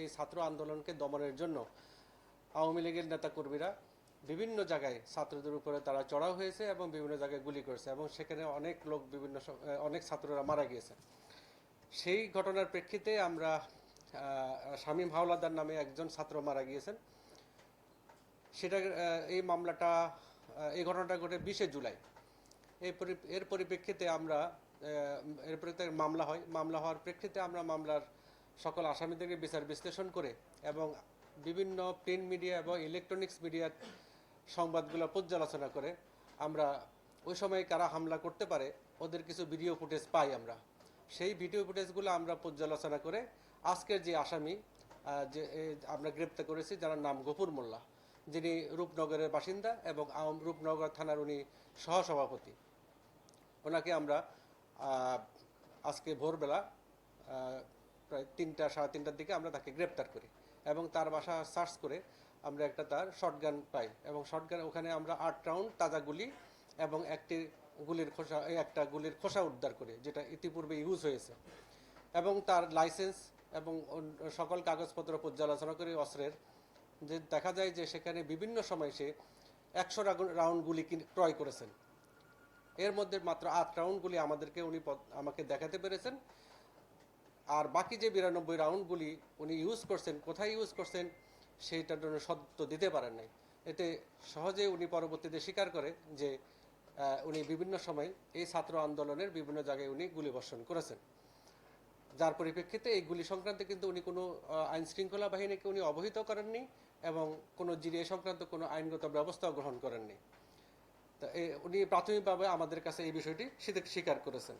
এই ছাত্র আন্দোলনকে দমনের জন্য আওয়ামী লীগের নেতাকর্মীরা বিভিন্ন জায়গায় ছাত্রদের উপরে তারা চড়াও হয়েছে এবং বিভিন্ন জায়গায় গুলি করেছে এবং সেখানে অনেক লোক বিভিন্ন অনেক ছাত্ররা মারা গিয়েছে। সেই ঘটনার প্রেক্ষিতে আমরা শামীম হাওলাদার নামে একজন ছাত্র মারা গিয়েছেন। সেটা এই মামলাটা এই ঘটনাটা ঘটে বিশে জুলাই। এই এর পরিপ্রেক্ষিতে আমরা এর পরিপ্রেক্ষিতে মামলা হয়। মামলা হওয়ার প্রেক্ষিতে আমরা মামলার সকল আসামিদেরকে বিচার বিশ্লেষণ করে এবং বিভিন্ন প্রিন্ট মিডিয়া এবং ইলেকট্রনিক্স মিডিয়ার সংবাদগুলো পর্যালোচনা করে আমরা ওই সময় কারা হামলা করতে পারে, ওদের কিছু ভিডিও ফুটেজ পাই আমরা। সেই ভিডিও ফুটেজগুলো আমরা পর্যালোচনা করে আজকের যে আসামি যে আমরা গ্রেপ্তার করেছি, যার নাম গফুর মোল্লা। যিনি রূপনগরের বাসিন্দা এবং আওয়াম, রূপনগর থানার উনি সহসভাপতি। ওনাকে আমরা আজকে ভোরবেলা প্রায় তিনটা, সাড়ে তিনটার দিকে আমরা তাকে গ্রেপ্তার করি এবং তার বাসা সার্চ করে আমরা একটা তার শটগান পাই এবং শটগান, ওখানে আমরা আট রাউন্ড তাজা গুলি এবং একটি গুলির খোসা একটা গুলির খোসা উদ্ধার করি, যেটা ইতিপূর্বে ইউজ হয়েছে। এবং তার লাইসেন্স এবং সকল কাগজপত্র পর্যালোচনা করে অস্ত্রের, যে দেখা যায় যে সেখানে বিভিন্ন সময় সে একশো রাউন্ড গুলি ক্রয় করেছেন। এর মধ্যে মাত্র আট রাউন্ডগুলি আমাদেরকে উনি আমাকে দেখাতে পেরেছেন আর বাকি যে বিরানব্বই রাউন্ডগুলি উনি ইউজ করছেন, কোথায় ইউজ করছেন, সেইটার জন্য সত্য দিতে পারেন নাই। এতে সহজে উনি পরবর্তীতে স্বীকার করে যে উনি বিভিন্ন সময় এই ছাত্র আন্দোলনের বিভিন্ন জায়গায় উনি গুলিবর্ষণ করেছেন। যার পরিপ্রেক্ষিতে এই গুলি সংক্রান্তে কিন্তু উনি কোনো আইন শৃঙ্খলা বাহিনীকে উনি অবহিত করেননি এবং কোনো জিরিয়ে সংক্রান্ত কোনো আইনগত ব্যবস্থাও গ্রহণ করেননি। তা উনি প্রাথমিকভাবে আমাদের কাছে এই বিষয়টি স্বীকার করেছেন।